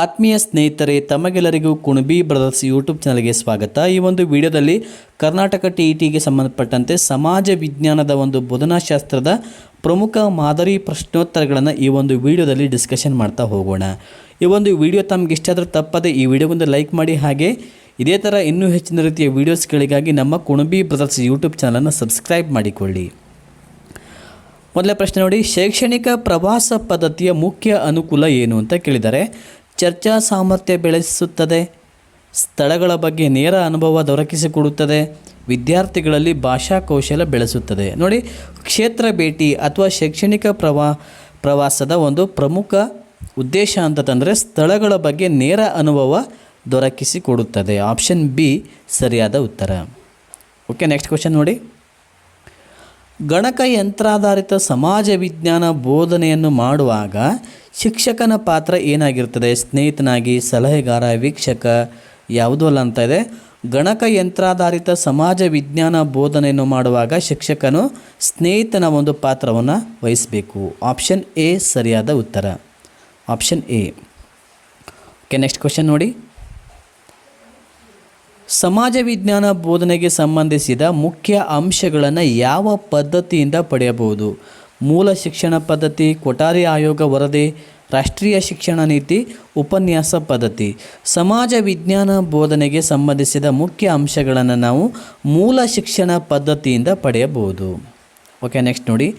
ಆತ್ಮೀಯ ಸ್ನೇಹಿತರೆ, ತಮಗೆಲ್ಲರಿಗೂ ಕುಣಬಿ ಬ್ರದರ್ಸ್ ಯೂಟ್ಯೂಬ್ ಚಾನಲ್ಗೆ ಸ್ವಾಗತ. ಈ ಒಂದು ವಿಡಿಯೋದಲ್ಲಿ ಕರ್ನಾಟಕ ಟಿ ಇ ಟಿಗೆ ಸಂಬಂಧಪಟ್ಟಂತೆ ಸಮಾಜ ವಿಜ್ಞಾನದ ಒಂದು ಬೋಧನಾಶಾಸ್ತ್ರದ ಪ್ರಮುಖ ಮಾದರಿ ಪ್ರಶ್ನೋತ್ತರಗಳನ್ನು ಈ ಒಂದು ವಿಡಿಯೋದಲ್ಲಿ ಡಿಸ್ಕಷನ್ ಮಾಡ್ತಾ ಹೋಗೋಣ. ಈ ಒಂದು ವಿಡಿಯೋ ತಮಗೆ ಇಷ್ಟ ತಪ್ಪದೆ ಈ ವಿಡಿಯೋಗೊಂದು ಲೈಕ್ ಮಾಡಿ. ಹಾಗೆ ಇದೇ ಥರ ಇನ್ನೂ ಹೆಚ್ಚಿನ ರೀತಿಯ ವೀಡಿಯೋಸ್ಗಳಿಗಾಗಿ ನಮ್ಮ ಕುಣಬಿ ಬ್ರದರ್ಸ್ ಯೂಟ್ಯೂಬ್ ಚಾನಲನ್ನು ಸಬ್ಸ್ಕ್ರೈಬ್ ಮಾಡಿಕೊಳ್ಳಿ. ಮೊದಲ ಪ್ರಶ್ನೆ ನೋಡಿ, ಶೈಕ್ಷಣಿಕ ಪ್ರವಾಸ ಪದ್ಧತಿಯ ಮುಖ್ಯ ಅನುಕೂಲ ಏನು ಅಂತ ಕೇಳಿದ್ದಾರೆ ಚರ್ಚಾ ಸಾಮರ್ಥ್ಯ ಬೆಳೆಸುತ್ತದೆ. ಸ್ಥಳಗಳ ಬಗ್ಗೆ ನೇರ ಅನುಭವ ದೊರಕಿಸಿಕೊಡುತ್ತದೆ. ವಿದ್ಯಾರ್ಥಿಗಳಲ್ಲಿ ಭಾಷಾ ಕೌಶಲ ಬೆಳೆಸುತ್ತದೆ. ನೋಡಿ, ಕ್ಷೇತ್ರ ಭೇಟಿ ಅಥವಾ ಶೈಕ್ಷಣಿಕ ಪ್ರವಾ, ಪ್ರವಾಸದ ಒಂದು ಪ್ರಮುಖ ಉದ್ದೇಶ ಅಂತಂದರೆ ಸ್ಥಳಗಳ ಬಗ್ಗೆ ನೇರ ಅನುಭವ ದೊರಕಿಸಿಕೊಡುತ್ತದೆ. ಆಪ್ಷನ್ ಬಿ ಸರಿಯಾದ ಉತ್ತರ. ಓಕೆ, ನೆಕ್ಸ್ಟ್ ಕ್ವಶನ್ ನೋಡಿ. ಗಣಕಯಂತ್ರಾಧಾರಿತ ಸಮಾಜ ವಿಜ್ಞಾನ ಬೋಧನೆಯನ್ನು ಮಾಡುವಾಗ ಶಿಕ್ಷಕನ ಪಾತ್ರ ಏನಾಗಿರ್ತದೆ ಸ್ನೇಹಿತನಾಗಿ ಸಲಹೆಗಾರ, ವೀಕ್ಷಕ ಯಾವುದೂ ಅಲ್ಲ ಅಂತ ಇದೆ. ಗಣಕಯಂತ್ರಾಧಾರಿತ ಸಮಾಜ ವಿಜ್ಞಾನ ಬೋಧನೆಯನ್ನು ಮಾಡುವಾಗ ಶಿಕ್ಷಕನು ಸ್ನೇಹಿತನ ಒಂದು ಪಾತ್ರವನ್ನು ವಹಿಸಬೇಕು. ಆಪ್ಷನ್ ಎ ಸರಿಯಾದ ಉತ್ತರ. Option A. Okay, next question ನೋಡಿ. ಸಮಾಜ ವಿಜ್ಞಾನ ಬೋಧನೆಗೆ ಸಂಬಂಧಿಸಿದ ಮುಖ್ಯ ಅಂಶಗಳನ್ನು ಯಾವ ಪದ್ಧತಿಯಿಂದ ಪಡೆಯಬಹುದು? ಮೂಲ ಶಿಕ್ಷಣ ಪದ್ಧತಿ ಕೊಠಾರಿ ಆಯೋಗ ವರದಿ, ರಾಷ್ಟ್ರೀಯ ಶಿಕ್ಷಣ ನೀತಿ, ಉಪನ್ಯಾಸ ಪದ್ಧತಿ. ಸಮಾಜ ವಿಜ್ಞಾನ ಬೋಧನೆಗೆ ಸಂಬಂಧಿಸಿದ ಮುಖ್ಯ ಅಂಶಗಳನ್ನು ನಾವು ಮೂಲ ಶಿಕ್ಷಣ ಪದ್ಧತಿಯಿಂದ ಪಡೆಯಬಹುದು. ಓಕೆ, ನೆಕ್ಸ್ಟ್ ನೋಡಿ.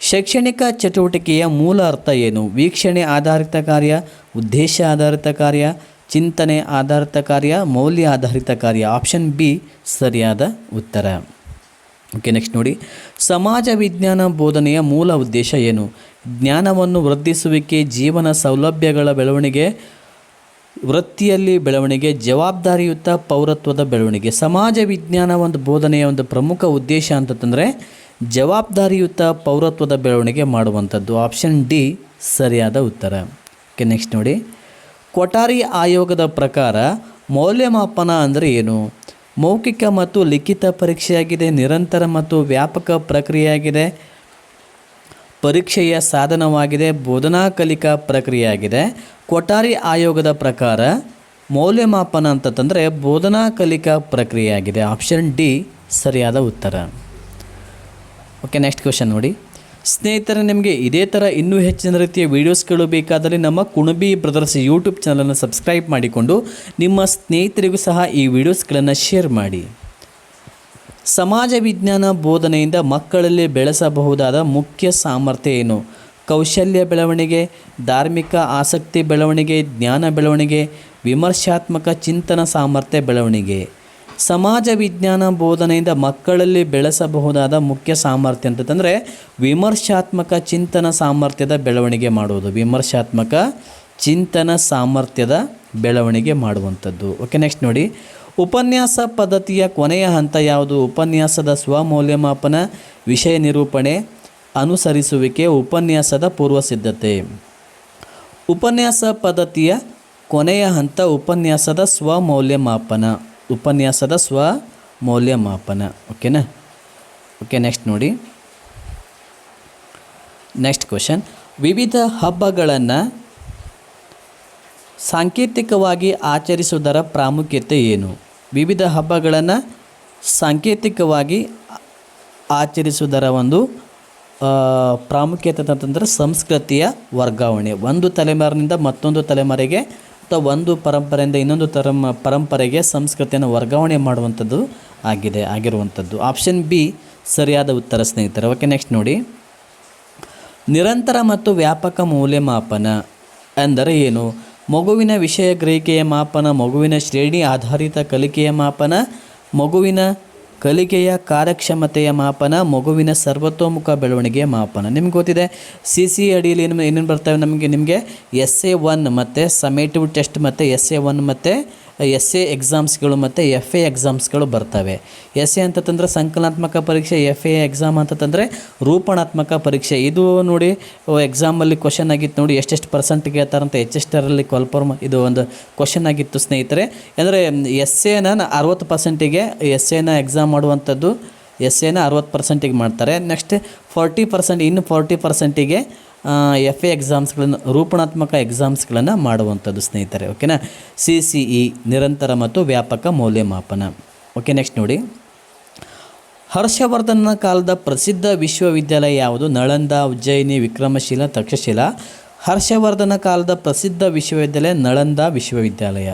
ಶೈಕ್ಷಣಿಕ ಚಟುವಟಿಕೆಯ ಮೂಲ ಅರ್ಥ ಏನು? ವೀಕ್ಷಣೆ ಆಧಾರಿತ ಕಾರ್ಯ, ಉದ್ದೇಶ ಆಧಾರಿತ ಕಾರ್ಯ ಚಿಂತನೆ ಆಧಾರಿತ ಕಾರ್ಯ, ಮೌಲ್ಯ ಆಧಾರಿತ ಕಾರ್ಯ. ಆಪ್ಷನ್ ಬಿ ಸರಿಯಾದ ಉತ್ತರ. ಓಕೆ ನೆಕ್ಸ್ಟ್ ನೋಡಿ. ಸಮಾಜ ವಿಜ್ಞಾನ ಬೋಧನೆಯ ಮೂಲ ಉದ್ದೇಶ ಏನು? ಜ್ಞಾನವನ್ನು ವೃದ್ಧಿಸುವಿಕೆ, ಜೀವನ ಸೌಲಭ್ಯಗಳ ಬೆಳವಣಿಗೆ, ವೃತ್ತಿಯಲ್ಲಿ ಬೆಳವಣಿಗೆ, ಜವಾಬ್ದಾರಿಯುತ ಪೌರತ್ವದ ಬೆಳವಣಿಗೆ. ಸಮಾಜ ವಿಜ್ಞಾನ ಒಂದು ಬೋಧನೆಯ ಒಂದು ಪ್ರಮುಖ ಉದ್ದೇಶ ಅಂತಂದರೆ ಜವಾಬ್ದಾರಿಯುತ ಪೌರತ್ವದ ಬೆಳವಣಿಗೆ ಮಾಡುವಂಥದ್ದು. ಆಪ್ಷನ್ ಡಿ ಸರಿಯಾದ ಉತ್ತರ. ಓಕೆ ನೆಕ್ಸ್ಟ್ ನೋಡಿ. ಕೊಠಾರಿ ಆಯೋಗದ ಪ್ರಕಾರ ಮೌಲ್ಯಮಾಪನ ಅಂದರೆ ಏನು? ಮೌಖಿಕ ಮತ್ತು ಲಿಖಿತ ಪರೀಕ್ಷೆಯಾಗಿದೆ, ನಿರಂತರ ಮತ್ತು ವ್ಯಾಪಕ ಪ್ರಕ್ರಿಯೆಯಾಗಿದೆ, ಪರೀಕ್ಷೆಯ ಸಾಧನವಾಗಿದೆ, ಬೋಧನಾ ಕಲಿಕಾ ಪ್ರಕ್ರಿಯೆಯಾಗಿದೆ. ಕೊಠಾರಿ ಆಯೋಗದ ಪ್ರಕಾರ ಮೌಲ್ಯಮಾಪನ ಅಂತಂದರೆ ಬೋಧನಾ ಕಲಿಕಾ ಪ್ರಕ್ರಿಯೆಯಾಗಿದೆ. ಆಪ್ಷನ್ ಡಿ ಸರಿಯಾದ ಉತ್ತರ. ಓಕೆ, ನೆಕ್ಸ್ಟ್ ಕ್ವೆಶನ್ ನೋಡಿ. ಸ್ನೇಹಿತರೆ, ನಿಮಗೆ ಇದೇ ಥರ ಇನ್ನೂ ಹೆಚ್ಚಿನ ರೀತಿಯ ವೀಡಿಯೋಸ್ಗಳು ಬೇಕಾದರೆ ನಮ್ಮ ಕುಣಬಿ ಬ್ರದರ್ಸ್ ಯೂಟ್ಯೂಬ್ ಚಾನಲನ್ನು ಸಬ್ಸ್ಕ್ರೈಬ್ ಮಾಡಿಕೊಂಡು ನಿಮ್ಮ ಸ್ನೇಹಿತರಿಗೂ ಸಹ ಈ ವಿಡಿಯೋಸ್ಗಳನ್ನು ಶೇರ್ ಮಾಡಿ. ಸಮಾಜ ವಿಜ್ಞಾನ ಬೋಧನೆಯಿಂದ ಮಕ್ಕಳಲ್ಲಿ ಬೆಳೆಸಬಹುದಾದ ಮುಖ್ಯ ಸಾಮರ್ಥ್ಯ ಏನು? ಕೌಶಲ್ಯ ಬೆಳವಣಿಗೆ, ಧಾರ್ಮಿಕ ಆಸಕ್ತಿ ಬೆಳವಣಿಗೆ, ಜ್ಞಾನ ಬೆಳವಣಿಗೆ, ವಿಮರ್ಶಾತ್ಮಕ ಚಿಂತನ ಸಾಮರ್ಥ್ಯ ಬೆಳವಣಿಗೆ. ಸಮಾಜ ವಿಜ್ಞಾನ ಬೋಧನೆಯಿಂದ ಮಕ್ಕಳಲ್ಲಿ ಬೆಳೆಸಬಹುದಾದ ಮುಖ್ಯ ಸಾಮರ್ಥ್ಯ ಅಂತಂದರೆ ವಿಮರ್ಶಾತ್ಮಕ ಚಿಂತನ ಸಾಮರ್ಥ್ಯದ ಬೆಳವಣಿಗೆ ಮಾಡುವುದು. ವಿಮರ್ಶಾತ್ಮಕ ಚಿಂತನ ಸಾಮರ್ಥ್ಯದ ಬೆಳವಣಿಗೆ ಮಾಡುವಂಥದ್ದು. ಓಕೆ ನೆಕ್ಸ್ಟ್ ನೋಡಿ. ಉಪನ್ಯಾಸ ಪದ್ಧತಿಯ ಕೊನೆಯ ಹಂತ ಯಾವುದು? ಉಪನ್ಯಾಸದ ಸ್ವಮೌಲ್ಯಮಾಪನ, ವಿಷಯ ನಿರೂಪಣೆ, ಅನುಸರಿಸುವಿಕೆ, ಉಪನ್ಯಾಸದ ಪೂರ್ವ ಸಿದ್ಧತೆ ಉಪನ್ಯಾಸ ಪದ್ಧತಿಯ ಕೊನೆಯ ಹಂತ ಉಪನ್ಯಾಸದ ಸ್ವಮೌಲ್ಯಮಾಪನ. ಉಪನ್ಯಾಸದ ಸ್ವ ಮೌಲ್ಯಮಾಪನ. ಓಕೆನಾ? ಓಕೆ ನೆಕ್ಸ್ಟ್ ನೋಡಿ. ನೆಕ್ಸ್ಟ್ ಕ್ವಶನ್ ವಿವಿಧ ಹಬ್ಬಗಳನ್ನು ಸಾಂಕೇತಿಕವಾಗಿ ಆಚರಿಸುವುದರ ಪ್ರಾಮುಖ್ಯತೆ ಏನು? ವಿವಿಧ ಹಬ್ಬಗಳನ್ನು ಸಾಂಕೇತಿಕವಾಗಿ ಆಚರಿಸುವುದರ ಒಂದು ಪ್ರಾಮುಖ್ಯತೆ ಅಂತಂದರೆ ಸಂಸ್ಕೃತಿಯ ವರ್ಗಾವಣೆ. ಒಂದು ತಲೆಮಾರಿನಿಂದ ಮತ್ತೊಂದು ತಲೆಮಾರಿಗೆ ಒಂದು ಪರಂಪರೆಯಿಂದ ಇನ್ನೊಂದು ತರಂ ಪರಂಪರೆಗೆ ಸಂಸ್ಕೃತಿಯನ್ನು ವರ್ಗಾವಣೆ ಮಾಡುವಂಥದ್ದು ಆಗಿದೆ, ಆಗಿರುವಂಥದ್ದು. ಆಪ್ಷನ್ ಬಿ, ಸರಿಯಾದ ಉತ್ತರ, ಸ್ನೇಹಿತರೆ. ಓಕೆ, ನೆಕ್ಸ್ಟ್ ನೋಡಿ. ನಿರಂತರ ಮತ್ತು ವ್ಯಾಪಕ ಮೌಲ್ಯಮಾಪನ ಅಂದರೆ ಏನು? ಮಗುವಿನ ವಿಷಯ ಗ್ರಹಿಕೆಯ ಮಾಪನ, ಮಗುವಿನ ಶ್ರೇಣಿ ಆಧಾರಿತ ಕಲಿಕೆಯ ಮಾಪನ, ಮಗುವಿನ ಕಲಿಕೆಯ ಕಾರ್ಯಕ್ಷಮತೆಯ ಮಾಪನ, ಮಗುವಿನ ಸರ್ವತೋಮುಖ ಬೆಳವಣಿಗೆಯ ಮಾಪನ. ನಿಮ್ಗೆ ಗೊತ್ತಿದೆ ಸಿ ಸಿ ಅಡಿಯಲ್ಲಿ ಏನು ಏನೇನು ಬರ್ತವೆ ನಮಗೆ? ನಿಮಗೆ ಎಸ್ ಎ ಒನ್ ಮತ್ತು ಸಮೇಟಿವ್ ಟೆಸ್ಟ್ ಮತ್ತು ಎಸ್ ಎ ಒನ್ ಮತ್ತು ಎಸ್ ಎ ಎಕ್ಸಾಮ್ಸ್ಗಳು ಮತ್ತು ಎಫ್ ಎ ಎಕ್ಸಾಮ್ಸ್ಗಳು ಬರ್ತವೆ. ಎಸ್ ಎ ಅಂತಂದರೆ ಸಂಕಲನಾತ್ಮಕ ಪರೀಕ್ಷೆ ಎಫ್ ಎ ಎಕ್ಸಾಮ್ ಅಂತಂದರೆ ರೂಪಣಾತ್ಮಕ ಪರೀಕ್ಷೆ. ಇದು ನೋಡಿ ಎಕ್ಸಾಮಲ್ಲಿ ಕ್ವಶನ್ ಆಗಿತ್ತು ನೋಡಿ, ಎಷ್ಟೆಷ್ಟು ಪರ್ಸೆಂಟ್ ಕೇಳ್ತಾರಂತ ಎಷ್ಟೆಷ್ಟರಲ್ಲಿ ಕಾಲ್ಫರ್ಮ್ ಇದು ಒಂದು ಕ್ವಶನ್ ಆಗಿತ್ತು ಸ್ನೇಹಿತರೆ. ಅಂದರೆ ಎಸ್ ಎನ ಅರವತ್ತು ಪರ್ಸೆಂಟಿಗೆ ಎಸ್ ಎನ ಎಕ್ಸಾಮ್ ಮಾಡುವಂಥದ್ದು ಎಸ್ ಎನ ಅರವತ್ತು ಪರ್ಸೆಂಟಿಗೆ ಮಾಡ್ತಾರೆ. ನೆಕ್ಸ್ಟ್ ಫಾರ್ಟಿ ಪರ್ಸೆಂಟ್ ಇನ್ನು ಫೋರ್ಟಿ ಪರ್ಸೆಂಟಿಗೆ ಎಫ್ ಎ ಎಕ್ಸಾಮ್ಸ್ಗಳನ್ನು ರೂಪಣಾತ್ಮಕ ಎಕ್ಸಾಮ್ಸ್ಗಳನ್ನು ಮಾಡುವಂಥದ್ದು ಸ್ನೇಹಿತರೆ ಓಕೆನಾ ಸಿ ಸಿ ಇ ನಿರಂತರ ಮತ್ತು ವ್ಯಾಪಕ ಮೌಲ್ಯಮಾಪನ. ಓಕೆ ನೆಕ್ಸ್ಟ್ ನೋಡಿ. ಹರ್ಷವರ್ಧನ ಕಾಲದ ಪ್ರಸಿದ್ಧ ವಿಶ್ವವಿದ್ಯಾಲಯ ಯಾವುದು? ನಳಂದ, ಉಜ್ಜಯಿನಿ, ವಿಕ್ರಮಶೀಲ, ತಕ್ಷಶೀಲ. ಹರ್ಷವರ್ಧನ ಕಾಲದ ಪ್ರಸಿದ್ಧ ವಿಶ್ವವಿದ್ಯಾಲಯ ನಳಂದ ವಿಶ್ವವಿದ್ಯಾಲಯ.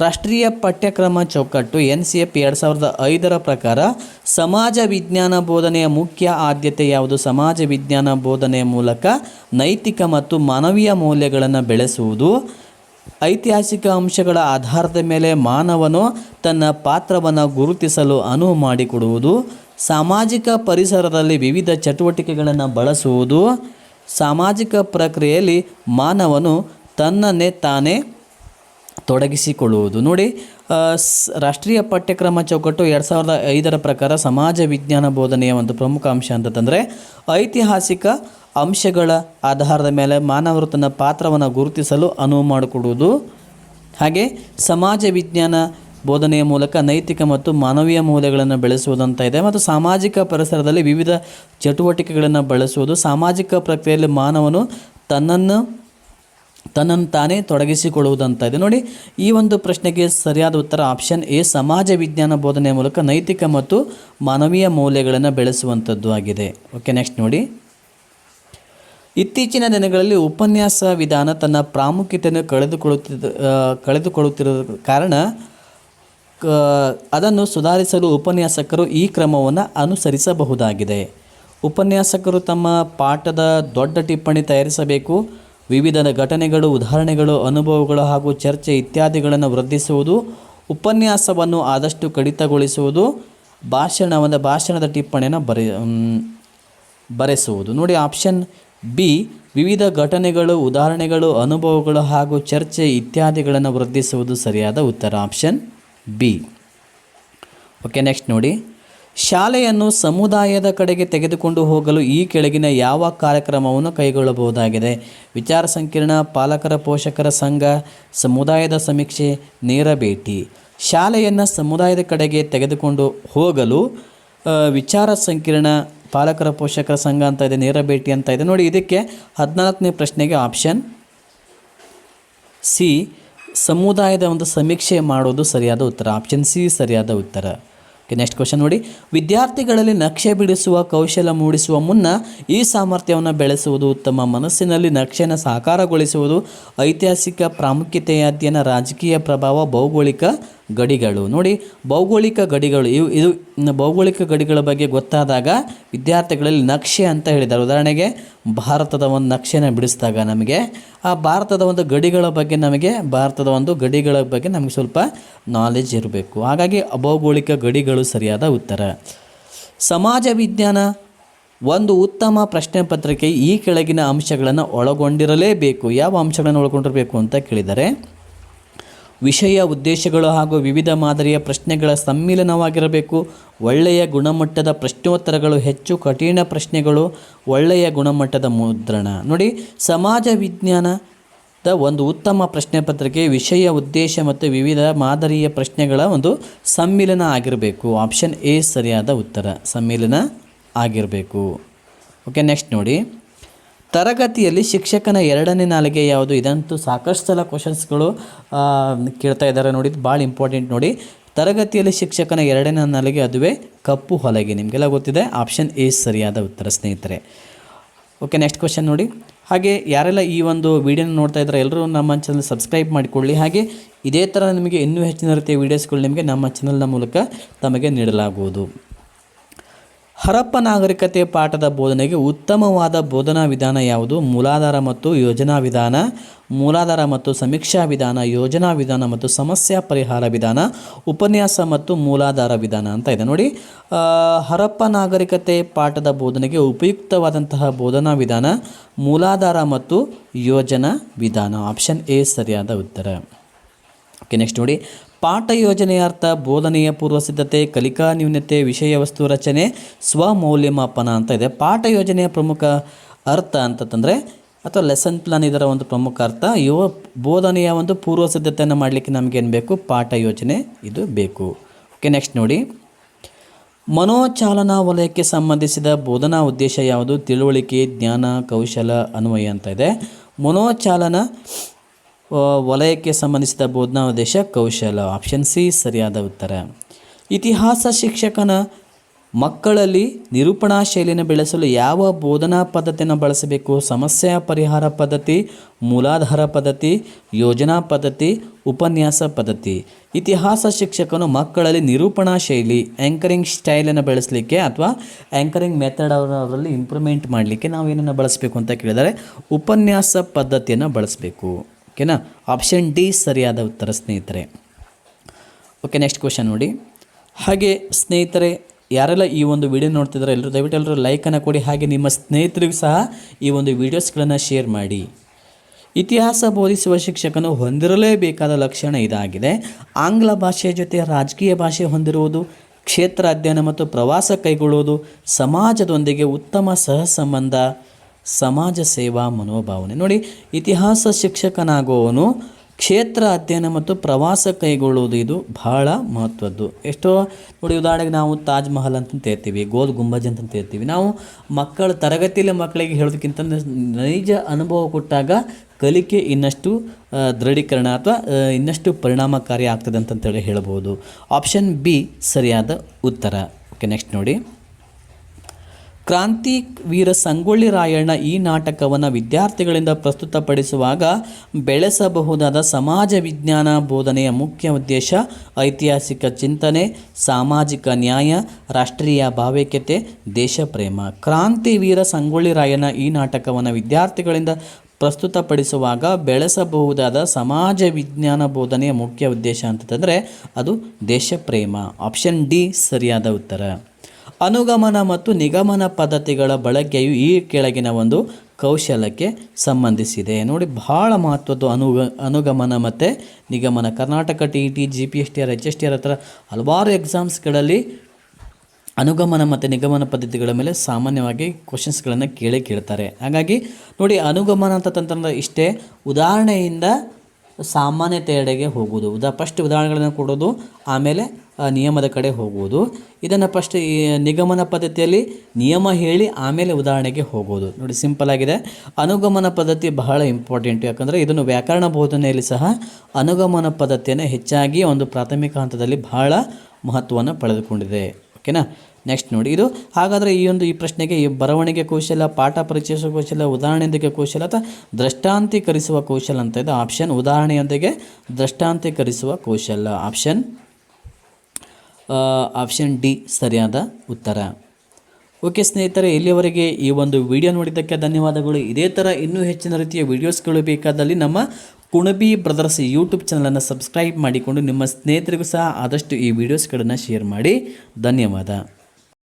ರಾಷ್ಟ್ರೀಯ ಪಠ್ಯಕ್ರಮ ಚೌಕಟ್ಟು ಎನ್ ಸಿ ಎಫ್ ಎರಡು ಸಾವಿರದ ಐದರ ಪ್ರಕಾರ ಸಮಾಜ ವಿಜ್ಞಾನ ಬೋಧನೆಯ ಮುಖ್ಯ ಆದ್ಯತೆ ಯಾವುದು? ಸಮಾಜ ವಿಜ್ಞಾನ ಬೋಧನೆಯ ಮೂಲಕ ನೈತಿಕ ಮತ್ತು ಮಾನವೀಯ ಮೌಲ್ಯಗಳನ್ನು ಬೆಳೆಸುವುದು. ಐತಿಹಾಸಿಕ ಅಂಶಗಳ ಆಧಾರದ ಮೇಲೆ ಮಾನವನು ತನ್ನ ಪಾತ್ರವನ್ನು ಗುರುತಿಸಲು ಅನುವು ಮಾಡಿಕೊಡುವುದು. ಸಾಮಾಜಿಕ ಪರಿಸರದಲ್ಲಿ ವಿವಿಧ ಚಟುವಟಿಕೆಗಳನ್ನು ಬಳಸುವುದು. ಸಾಮಾಜಿಕ ಪ್ರಕ್ರಿಯೆಯಲ್ಲಿ ಮಾನವನು ತನ್ನನ್ನೇ ತಾನೇ ತೊಡಗಿಸಿಕೊಳ್ಳುವುದು. ನೋಡಿ ರಾಷ್ಟ್ರೀಯ ಪಠ್ಯಕ್ರಮ ಚೌಕಟ್ಟು ಎರಡು ಸಾವಿರದ ಐದರ ಪ್ರಕಾರ ಸಮಾಜ ವಿಜ್ಞಾನ ಬೋಧನೆಯ ಒಂದು ಪ್ರಮುಖ ಅಂಶ ಅಂತಂದರೆ ಐತಿಹಾಸಿಕ ಅಂಶಗಳ ಆಧಾರದ ಮೇಲೆ ಮಾನವರು ತನ್ನ ಪಾತ್ರವನ್ನು ಗುರುತಿಸಲು ಅನುವು ಮಾಡಿಕೊಡುವುದು. ಹಾಗೆ, ಸಮಾಜ ವಿಜ್ಞಾನ ಬೋಧನೆಯ ಮೂಲಕ ನೈತಿಕ ಮತ್ತು ಮಾನವೀಯ ಮೌಲ್ಯಗಳನ್ನು ಬೆಳೆಸುವುದಂತ ಇದೆ ಮತ್ತು ಸಾಮಾಜಿಕ ಪರಿಸರದಲ್ಲಿ ವಿವಿಧ ಚಟುವಟಿಕೆಗಳನ್ನು ಬಳಸುವುದು. ಸಾಮಾಜಿಕ ಪ್ರಕ್ರಿಯೆಯಲ್ಲಿ ಮಾನವನು ತನ್ನನ್ನು ತನ್ನನ್ನು ತಾನೇ ತೊಡಗಿಸಿಕೊಳ್ಳುವುದಂತ ಇದೆ. ನೋಡಿ, ಈ ಒಂದು ಪ್ರಶ್ನೆಗೆ ಸರಿಯಾದ ಉತ್ತರ ಆಪ್ಷನ್ ಎ ಸಮಾಜ ವಿಜ್ಞಾನ ಬೋಧನೆ ಮೂಲಕ ನೈತಿಕ ಮತ್ತು ಮಾನವೀಯ ಮೌಲ್ಯಗಳನ್ನು ಬೆಳೆಸುವಂಥದ್ದು ಆಗಿದೆ. ಓಕೆ ನೆಕ್ಸ್ಟ್ ನೋಡಿ. ಇತ್ತೀಚಿನ ದಿನಗಳಲ್ಲಿ ಉಪನ್ಯಾಸ ವಿಧಾನ ತನ್ನ ಪ್ರಾಮುಖ್ಯತೆಯನ್ನು ಕಳೆದುಕೊಳ್ಳುತ್ತಿದ್ದ ಕಳೆದುಕೊಳ್ಳುತ್ತಿರುವ ಕಾರಣ ಅದನ್ನು ಸುಧಾರಿಸಲು ಉಪನ್ಯಾಸಕರು ಈ ಕ್ರಮವನ್ನು ಅನುಸರಿಸಬಹುದಾಗಿದೆ. ಉಪನ್ಯಾಸಕರು ತಮ್ಮ ಪಾಠದ ದೊಡ್ಡ ಟಿಪ್ಪಣಿ ತಯಾರಿಸಬೇಕು. ವಿವಿಧ ಘಟನೆಗಳು, ಉದಾಹರಣೆಗಳು, ಅನುಭವಗಳು ಹಾಗೂ ಚರ್ಚೆ ಇತ್ಯಾದಿಗಳನ್ನು ವೃದ್ಧಿಸುವುದು, ಉಪನ್ಯಾಸವನ್ನು ಆದಷ್ಟು ಕಡಿತಗೊಳಿಸುವುದು, ಭಾಷಣವನ್ನು, ಭಾಷಣದ ಟಿಪ್ಪಣಿಯನ್ನು ಬರೆ ಬರೆಸುವುದು. ನೋಡಿ ಆಪ್ಷನ್ ಬಿ ವಿವಿಧ ಘಟನೆಗಳು, ಉದಾಹರಣೆಗಳು, ಅನುಭವಗಳು ಹಾಗೂ ಚರ್ಚೆ ಇತ್ಯಾದಿಗಳನ್ನು ವೃದ್ಧಿಸುವುದು ಸರಿಯಾದ ಉತ್ತರ. ಆಪ್ಷನ್ ಬಿ ಓಕೆ ನೆಕ್ಸ್ಟ್ ನೋಡಿ. ಶಾಲೆಯನ್ನು ಸಮುದಾಯದ ಕಡೆಗೆ ತೆಗೆದುಕೊಂಡು ಹೋಗಲು ಈ ಕೆಳಗಿನ ಯಾವ ಕಾರ್ಯಕ್ರಮವನ್ನು ಕೈಗೊಳ್ಳಬಹುದಾಗಿದೆ? ವಿಚಾರ ಸಂಕಿರಣ, ಪಾಲಕರ, ಪೋಷಕರ ಸಂಘ, ಸಮುದಾಯದ ಸಮೀಕ್ಷೆ, ನೇರ ಭೇಟಿ. ಶಾಲೆಯನ್ನು ಸಮುದಾಯದ ಕಡೆಗೆ ತೆಗೆದುಕೊಂಡು ಹೋಗಲು ವಿಚಾರ ಸಂಕಿರಣ, ಪಾಲಕರ, ಪೋಷಕರ ಸಂಘ ಅಂತ ಇದೆ, ನೇರ ಭೇಟಿ ಅಂತ ಇದೆ. ನೋಡಿ, ಇದಕ್ಕೆ ಹದಿನಾಲ್ಕನೇ ಪ್ರಶ್ನೆಗೆ ಆಪ್ಷನ್ ಸಿ, ಸಮುದಾಯದ ಒಂದು ಸಮೀಕ್ಷೆ ಮಾಡೋದು ಸರಿಯಾದ ಉತ್ತರ. ಆಪ್ಷನ್ ಸಿ, ಸರಿಯಾದ ಉತ್ತರ. ನೆಕ್ಸ್ಟ್ ಕ್ವಶನ್ ನೋಡಿ. ವಿದ್ಯಾರ್ಥಿಗಳಲ್ಲಿ ನಕ್ಷೆ ಬಿಡಿಸುವ, ಕೌಶಲ ಮೂಡಿಸುವ ಮುನ್ನ ಈ ಸಾಮರ್ಥ್ಯವನ್ನು ಬೆಳೆಸುವುದು ಉತ್ತಮ. ಮನಸ್ಸಿನಲ್ಲಿ ನಕ್ಷೆಯನ್ನು ಸಾಕಾರಗೊಳಿಸುವುದು ಐತಿಹಾಸಿಕ ಪ್ರಾಮುಖ್ಯತೆಯ ಅಧ್ಯಯನ ರಾಜಕೀಯ ಪ್ರಭಾವ, ಭೌಗೋಳಿಕ ಗಡಿಗಳು. ನೋಡಿ, ಭೌಗೋಳಿಕ ಗಡಿಗಳು, ಇವು, ಇದು ಭೌಗೋಳಿಕ ಗಡಿಗಳ ಬಗ್ಗೆ ಗೊತ್ತಾದಾಗ ವಿದ್ಯಾರ್ಥಿಗಳಲ್ಲಿ ನಕ್ಷೆ ಅಂತ ಹೇಳಿದ್ದಾರೆ. ಉದಾಹರಣೆಗೆ, ಭಾರತದ ಒಂದು ನಕ್ಷೆನ ಬಿಡಿಸಿದಾಗ ನಮಗೆ, ಆ ಭಾರತದ ಒಂದು ಗಡಿಗಳ ಬಗ್ಗೆ ನಮಗೆ, ಭಾರತದ ಒಂದು ಗಡಿಗಳ ಬಗ್ಗೆ ನಮಗೆ ಸ್ವಲ್ಪ ನಾಲೆಜ್ ಇರಬೇಕು. ಹಾಗಾಗಿ ಭೌಗೋಳಿಕ ಗಡಿಗಳು ಸರಿಯಾದ ಉತ್ತರ. ಸಮಾಜ ವಿಜ್ಞಾನ, ಒಂದು ಉತ್ತಮ ಪ್ರಶ್ನೆ ಪತ್ರಿಕೆ ಈ ಕೆಳಗಿನ ಅಂಶಗಳನ್ನು ಒಳಗೊಂಡಿರಲೇಬೇಕು. ಯಾವ ಅಂಶಗಳನ್ನು ಒಳಗೊಂಡಿರಬೇಕು ಅಂತ ಕೇಳಿದರೆ ವಿಷಯ, ಉದ್ದೇಶಗಳು ಹಾಗೂ ವಿವಿಧ ಮಾದರಿಯ ಪ್ರಶ್ನೆಗಳ ಸಮ್ಮಿಲನವಾಗಿರಬೇಕು. ಒಳ್ಳೆಯ ಗುಣಮಟ್ಟದ ಪ್ರಶ್ನೋತ್ತರಗಳು ಹೆಚ್ಚು ಕಠಿಣ ಪ್ರಶ್ನೆಗಳು, ಒಳ್ಳೆಯ ಗುಣಮಟ್ಟದ ಮುದ್ರಣ. ನೋಡಿ, ಸಮಾಜ ವಿಜ್ಞಾನದ ಒಂದು ಉತ್ತಮ ಪ್ರಶ್ನೆ ಪತ್ರಿಕೆ ವಿಷಯ, ಉದ್ದೇಶ ಮತ್ತು ವಿವಿಧ ಮಾದರಿಯ ಪ್ರಶ್ನೆಗಳ ಒಂದು ಸಮ್ಮಿಲನ ಆಗಿರಬೇಕು. ಆಪ್ಷನ್ ಎ ಸರಿಯಾದ ಉತ್ತರ. ಸಮ್ಮಿಲನ ಆಗಿರಬೇಕು. ಓಕೆ, ನೆಕ್ಸ್ಟ್ ನೋಡಿ. ತರಗತಿಯಲ್ಲಿ ಶಿಕ್ಷಕನ ಎರಡನೇ ನಾಲಿಗೆ ಯಾವುದು? ಇದಂತೂ ಸಾಕಷ್ಟು ಸಲ ಕ್ವಶನ್ಸ್ಗಳು ಕೇಳ್ತಾ ಇದ್ದಾರೆ ನೋಡಿ. ಭಾಳ ಇಂಪಾರ್ಟೆಂಟ್ ನೋಡಿ. ತರಗತಿಯಲ್ಲಿ ಶಿಕ್ಷಕನ ಎರಡನೇ ನಾಲಿಗೆ ಅದುವೇ ಕಪ್ಪು ಹೊಲಗೆ. ನಿಮಗೆಲ್ಲ ಗೊತ್ತಿದೆ ಆಪ್ಷನ್ ಎ ಸರಿಯಾದ ಉತ್ತರ, ಸ್ನೇಹಿತರೆ. ಓಕೆ ನೆಕ್ಸ್ಟ್ ಕ್ವಶನ್ ನೋಡಿ. ಹಾಗೆ ಯಾರೆಲ್ಲ ಈ ಒಂದು ವೀಡಿಯೋನ ನೋಡ್ತಾ ಇದ್ದಾರೆ ಎಲ್ಲರೂ ನಮ್ಮ ಚಾನಲ್ ಸಬ್ಸ್ಕ್ರೈಬ್ ಮಾಡಿಕೊಳ್ಳಿ. ಹಾಗೆ ಇದೇ ಥರ ನಿಮಗೆ ಇನ್ನೂ ಹೆಚ್ಚಿನ ರೀತಿಯ ವೀಡಿಯೋಸ್ಗಳು ನಿಮಗೆ ನಮ್ಮ ಚಾನಲ್ನ ಮೂಲಕ ತಮಗೆ ನೀಡಲಾಗುವುದು. ಹರಪ್ಪ ನಾಗರಿಕತೆ ಪಾಠದ ಬೋಧನೆಗೆ ಉತ್ತಮವಾದ ಬೋಧನಾ ವಿಧಾನ ಯಾವುದು? ಮೂಲಾಧಾರ ಮತ್ತು ಯೋಜನಾ ವಿಧಾನ. ಮೂಲಾಧಾರ ಮತ್ತು ಸಮೀಕ್ಷಾ ವಿಧಾನ, ಯೋಜನಾ ವಿಧಾನ ಮತ್ತು ಸಮಸ್ಯಾ ಪರಿಹಾರ ವಿಧಾನ, ಉಪನ್ಯಾಸ ಮತ್ತು ಮೂಲಾಧಾರ ವಿಧಾನ ಅಂತ ಇದೆ. ನೋಡಿ ಹರಪ್ಪ ನಾಗರಿಕತೆ ಪಾಠದ ಬೋಧನೆಗೆ ಉಪಯುಕ್ತವಾದಂತಹ ಬೋಧನಾ ವಿಧಾನ, ಮೂಲಾಧಾರ ಮತ್ತು ಯೋಜನಾ ವಿಧಾನ. ಆಪ್ಷನ್ ಎ ಸರಿಯಾದ ಉತ್ತರ. ಓಕೆ, ನೆಕ್ಸ್ಟ್ ನೋಡಿ. ಪಾಠ ಯೋಜನೆಯ ಅರ್ಥ ಬೋಧನೆಯ ಪೂರ್ವ ಸಿದ್ಧತೆ, ಕಲಿಕಾ ನ್ಯೂನ್ಯತೆ ವಿಷಯ ವಸ್ತು ರಚನೆ, ಸ್ವಮೌಲ್ಯಮಾಪನ ಅಂತ ಇದೆ. ಪಾಠ ಯೋಜನೆಯ ಪ್ರಮುಖ ಅರ್ಥ ಅಂತಂದರೆ, ಅಥವಾ ಲೆಸನ್ ಪ್ಲಾನ್ ಇದರ ಒಂದು ಪ್ರಮುಖ ಅರ್ಥ ಯೋ ಬೋಧನೆಯ ಒಂದು ಪೂರ್ವ ಸಿದ್ಧತೆಯನ್ನು ಮಾಡಲಿಕ್ಕೆ ನಮಗೇನು ಬೇಕು? ಪಾಠ ಯೋಜನೆ ಇದು ಬೇಕು. ಓಕೆ ನೆಕ್ಸ್ಟ್ ನೋಡಿ. ಮನೋಚಾಲನಾ ವಲಯಕ್ಕೆ ಸಂಬಂಧಿಸಿದ ಬೋಧನಾ ಉದ್ದೇಶ ಯಾವುದು? ತಿಳುವಳಿಕೆ, ಜ್ಞಾನ, ಕೌಶಲ, ಅನ್ವಯ ಅಂತ ಇದೆ. ಮನೋಚಾಲನ ವಲಯಕ್ಕೆ ಸಂಬಂಧಿಸಿದ ಬೋಧನಾ ಉದ್ದೇಶ ಕೌಶಲ ಆಪ್ಷನ್ ಸಿ ಸರಿಯಾದ ಉತ್ತರ. ಇತಿಹಾಸ ಶಿಕ್ಷಕನ ಮಕ್ಕಳಲ್ಲಿ ನಿರೂಪಣಾ ಶೈಲಿಯನ್ನು ಬೆಳೆಸಲು ಯಾವ ಬೋಧನಾ ಪದ್ಧತಿಯನ್ನು ಬಳಸಬೇಕು? ಸಮಸ್ಯೆ ಪರಿಹಾರ ಪದ್ಧತಿ, ಮೂಲಾಧಾರ ಪದ್ಧತಿ, ಯೋಜನಾ ಪದ್ಧತಿ, ಉಪನ್ಯಾಸ ಪದ್ಧತಿ. ಇತಿಹಾಸ ಶಿಕ್ಷಕನು ಮಕ್ಕಳಲ್ಲಿ ನಿರೂಪಣಾ ಶೈಲಿ ಆ್ಯಂಕರಿಂಗ್ ಸ್ಟೈಲನ್ನು ಬೆಳೆಸಲಿಕ್ಕೆ ಅಥವಾ ಆ್ಯಂಕರಿಂಗ್ ಮೆಥಡ್ ಅವರಲ್ಲಿ ಇಂಪ್ರೂವ್ಮೆಂಟ್ ಮಾಡಲಿಕ್ಕೆ ನಾವು ಏನನ್ನು ಬಳಸಬೇಕು ಅಂತ ಕೇಳಿದರೆ ಉಪನ್ಯಾಸ ಪದ್ಧತಿಯನ್ನು ಬಳಸಬೇಕು. ಓಕೆನಾ? ಆಪ್ಷನ್ ಡಿ ಸರಿಯಾದ ಉತ್ತರ, ಸ್ನೇಹಿತರೆ. ಓಕೆ ನೆಕ್ಸ್ಟ್ ಕ್ವಶನ್ ನೋಡಿ. ಹಾಗೆ, ಸ್ನೇಹಿತರೆ, ಯಾರೆಲ್ಲ ಈ ಒಂದು ವಿಡಿಯೋ ನೋಡ್ತಿದ್ದಾರೆ ಎಲ್ಲರೂ, ದಯವಿಟ್ಟು ಎಲ್ಲರೂ ಲೈಕನ್ನು ಕೊಡಿ, ಹಾಗೆ ನಿಮ್ಮ ಸ್ನೇಹಿತರಿಗೂ ಸಹ ಈ ಒಂದು ವಿಡಿಯೋಸ್ಗಳನ್ನು ಶೇರ್ ಮಾಡಿ. ಇತಿಹಾಸ ಬೋಧಿಸುವ ಶಿಕ್ಷಕನು ಹೊಂದಿರಲೇಬೇಕಾದ ಲಕ್ಷಣ ಇದಾಗಿದೆ. ಆಂಗ್ಲ ಭಾಷೆಯ ಜೊತೆ ರಾಜಕೀಯ ಭಾಷೆ ಹೊಂದಿರುವುದು, ಕ್ಷೇತ್ರ ಅಧ್ಯಯನ ಮತ್ತು ಪ್ರವಾಸ ಕೈಗೊಳ್ಳುವುದು, ಸಮಾಜದೊಂದಿಗೆ ಉತ್ತಮ ಸಹಸಂಬಂಧ ಸಮಾಜ ಸೇವಾ ಮನೋಭಾವನೆ. ನೋಡಿ, ಇತಿಹಾಸ ಶಿಕ್ಷಕನಾಗುವವನು ಕ್ಷೇತ್ರ ಅಧ್ಯಯನ ಮತ್ತು ಪ್ರವಾಸ ಕೈಗೊಳ್ಳುವುದು ಇದು ಬಹಳ ಮಹತ್ವದ್ದು. ಎಷ್ಟೋ, ನೋಡಿ, ಉದಾಹರಣೆಗೆ ನಾವು ತಾಜ್ ಮಹಲ್ ಅಂತ ಹೇಳ್ತೀವಿ, ಗೋಲ್ ಗುಂಬಜ್ ಅಂತ ಹೇಳ್ತೀವಿ. ನಾವು ಮಕ್ಕಳ ತರಗತಿಯಲ್ಲಿ ಮಕ್ಕಳಿಗೆ ಹೇಳೋದಕ್ಕಿಂತ ನೈಜ ಅನುಭವ ಕೊಟ್ಟಾಗ ಕಲಿಕೆ ಇನ್ನಷ್ಟು ದೃಢೀಕರಣ ಅಥವಾ ಇನ್ನಷ್ಟು ಪರಿಣಾಮಕಾರಿ ಆಗ್ತದೆ ಅಂತಂತೇಳಿ ಹೇಳ್ಬೋದು. ಆಪ್ಷನ್ ಬಿ ಸರಿಯಾದ ಉತ್ತರ. ಓಕೆ, ನೆಕ್ಸ್ಟ್ ನೋಡಿ. ಕ್ರಾಂತಿ ವೀರ ಸಂಗೊಳ್ಳಿ ರಾಯಣ್ಣ ಈ ನಾಟಕವನ್ನು ವಿದ್ಯಾರ್ಥಿಗಳಿಂದ ಪ್ರಸ್ತುತಪಡಿಸುವಾಗ ಬೆಳೆಸಬಹುದಾದ ಸಮಾಜ ವಿಜ್ಞಾನ ಬೋಧನೆಯ ಮುಖ್ಯ ಉದ್ದೇಶ, ಐತಿಹಾಸಿಕ ಚಿಂತನೆ, ಸಾಮಾಜಿಕ ನ್ಯಾಯ, ರಾಷ್ಟ್ರೀಯ ಭಾವೈಕ್ಯತೆ ದೇಶಪ್ರೇಮ ಕ್ರಾಂತಿ ವೀರ ಸಂಗೊಳ್ಳಿ ರಾಯಣ್ಣ ಈ ನಾಟಕವನ್ನು ವಿದ್ಯಾರ್ಥಿಗಳಿಂದ ಪ್ರಸ್ತುತಪಡಿಸುವಾಗ ಬೆಳೆಸಬಹುದಾದ ಸಮಾಜ ವಿಜ್ಞಾನ ಬೋಧನೆಯ ಮುಖ್ಯ ಉದ್ದೇಶ ಅಂತಂದರೆ ಅದು ದೇಶಪ್ರೇಮ ಆಪ್ಷನ್ ಡಿ ಸರಿಯಾದ ಉತ್ತರ. ಅನುಗಮನ ಮತ್ತು ನಿಗಮನ ಪದ್ಧತಿಗಳ ಬಳಕೆಯು ಈ ಕೆಳಗಿನ ಒಂದು ಕೌಶಲಕ್ಕೆ ಸಂಬಂಧಿಸಿದೆ. ನೋಡಿ, ಬಹಳ ಮಹತ್ವದ್ದು ಅನುಗ, ಅನುಗಮನ ಮತ್ತು ನಿಗಮನ. Karnataka T E T, G P S T R H S T R ಹತ್ರ ಹಲವಾರು ಎಕ್ಸಾಮ್ಸ್ಗಳಲ್ಲಿ ಅನುಗಮನ ಮತ್ತು ನಿಗಮನ ಪದ್ಧತಿಗಳ ಮೇಲೆ ಸಾಮಾನ್ಯವಾಗಿ ಕ್ವಶನ್ಸ್ಗಳನ್ನು ಕೇಳೇ ಕೇಳ್ತಾರೆ. ಹಾಗಾಗಿ ನೋಡಿ, ಅನುಗಮನ ಅಂತ ತಂತ್ರ ಇಷ್ಟೇ ಉದಾಹರಣೆಯಿಂದ ಸಾಮಾನ್ಯತೆಯೆಡೆಗೆ ಹೋಗುವುದು. ಉದಾ ಫಸ್ಟ್ ಉದಾಹರಣೆಗಳನ್ನು ಕೊಡೋದು, ಆಮೇಲೆ ನಿಯಮದ ಕಡೆ ಹೋಗುವುದು. ಇದನ್ನು ಫಸ್ಟ್ ಈ, ನಿಗಮನ ಪದ್ಧತಿಯಲ್ಲಿ ನಿಯಮ ಹೇಳಿ ಆಮೇಲೆ ಉದಾಹರಣೆಗೆ ಹೋಗೋದು ನೋಡಿ ಸಿಂಪಲ್ ಆಗಿದೆ. ಅನುಗಮನ ಪದ್ಧತಿ ಬಹಳ ಇಂಪಾರ್ಟೆಂಟ್ ಯಾಕಂದರೆ ಇದನ್ನು ವ್ಯಾಕರಣ ಬೋಧನೆಯಲ್ಲಿ ಸಹ ಅನುಗಮನ ಪದ್ಧತಿಯನ್ನು ಹೆಚ್ಚಾಗಿ ಒಂದು ಪ್ರಾಥಮಿಕ ಹಂತದಲ್ಲಿ ಬಹಳ ಮಹತ್ವವನ್ನು ಪಡೆದುಕೊಂಡಿದೆ. ಓಕೆನಾ? ನೆಕ್ಸ್ಟ್ ನೋಡಿ, ಇದು ಹಾಗಾದರೆ ಈ ಒಂದು ಈ ಪ್ರಶ್ನೆಗೆ ಈ ಬರವಣಿಗೆ ಕೌಶಲ, ಪಾಠ ಪರಿಚಯಿಸುವ ಕೌಶಲ, ಉದಾಹರಣೆಯೊಂದಿಗೆ ಕೌಶಲ ಅಥವಾ ದೃಷ್ಟಾಂತೀಕರಿಸುವ ಕೌಶಲ ಅಂತ ಇದೆ. ಆಪ್ಷನ್ ಉದಾಹರಣೆಯೊಂದಿಗೆ ದೃಷ್ಟಾಂತೀಕರಿಸುವ ಕೌಶಲ. ಆಪ್ಷನ್ ಆಪ್ಷನ್ ಡಿ ಸರಿಯಾದ ಉತ್ತರ. ಓಕೆ ಸ್ನೇಹಿತರೆ, ಇಲ್ಲಿಯವರೆಗೆ ಈ ಒಂದು ವಿಡಿಯೋ ನೋಡಿದ್ದಕ್ಕೆ ಧನ್ಯವಾದಗಳು. ಇದೇ ಥರ ಇನ್ನೂ ಹೆಚ್ಚಿನ ರೀತಿಯ ವಿಡಿಯೋಸ್ಗಳು ಬೇಕಾದಲ್ಲಿ ನಮ್ಮ ಕುಣಬಿ ಬ್ರದರ್ಸ್ ಯೂಟ್ಯೂಬ್ ಚಾನಲನ್ನು ಸಬ್ಸ್ಕ್ರೈಬ್ ಮಾಡಿಕೊಂಡು ನಿಮ್ಮ ಸ್ನೇಹಿತರಿಗೂ ಸಹ ಆದಷ್ಟು ಈ ವಿಡಿಯೋಸ್ಗಳನ್ನು ಶೇರ್ ಮಾಡಿ. ಧನ್ಯವಾದ.